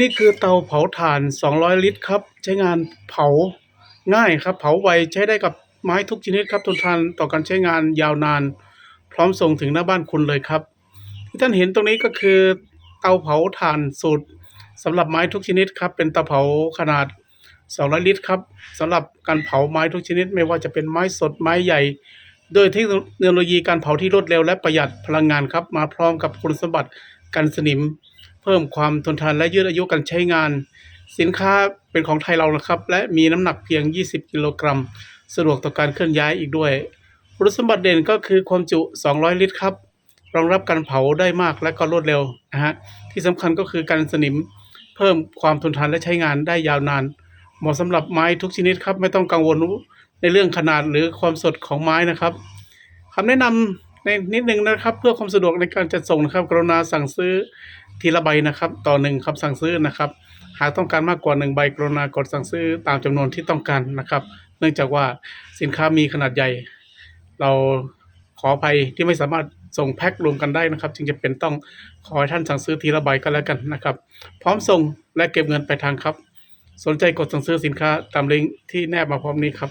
นี่คือเตาเผาถ่าน 200 ลิตรครับ ใช้งานเผาง่ายครับ เผาไวใช้ได้กับไม้ทุกชนิดครับทนทานต่อการใช้งานยาวนาน พร้อมส่งถึงหน้าบ้านคุณเลยครับ ที่ท่านเห็นตรงนี้ก็คือ เตาเผาถ่านสูตรสำหรับไม้ทุกชนิดครับ เป็นเตาเผาขนาด 200 ลิตรครับสำหรับการเผาไม้ทุกชนิด ไม่ว่าจะเป็นไม้สดไม้ใหญ่โดยเทคโนโลยีการเผาที่รวดเร็วและประหยัดพลังงานครับ มาพร้อมกับคุณสมบัติกันสนิม เพิ่มความทนทานและยืดอายุการใช้งาน สินค้าเป็นของไทยเรานะครับ และมีน้ำหนักเพียง 20 กิโลกรัม สะดวกต่อการเคลื่อนย้ายอีกด้วยคุณสมบัติเด่นก็คือความจุ 200 ลิตรครับ รองรับการเผาได้มากและก็รวดเร็วนะฮะที่สำคัญก็คือการสนิมเพิ่มความทนทานและใช้งานได้ยาวนาน เหมาะสำหรับไม้ทุกชนิดครับ ไม่ต้องกังวลในเรื่องขนาดหรือความสดของไม้นะครับคำแนะนำในนิดนึงนะครับ เพื่อความสะดวกในการจัดส่งนะครับ กรุณาสั่งซื้อ ทีละใบนะครับ ต่อหนึ่งคำสั่งซื้อนะครับ หากต้องการมากกว่าหนึ่งใบกรุณากดสั่งซื้อตามจำนวนที่ต้องการนะครับ เนื่องจากว่าสินค้ามีขนาดใหญ่ เราขออภัยที่ไม่สามารถส่งแพ็ครวมกันได้นะครับ จึงจะเป็นต้องขอให้ท่านสั่งซื้อทีละใบก็แล้วกันนะครับ พร้อมส่งและเก็บเงินปลายทางครับ สนใจกดสั่งซื้อสินค้าตามลิงก์ที่แนบมาพร้อมนี้ครับ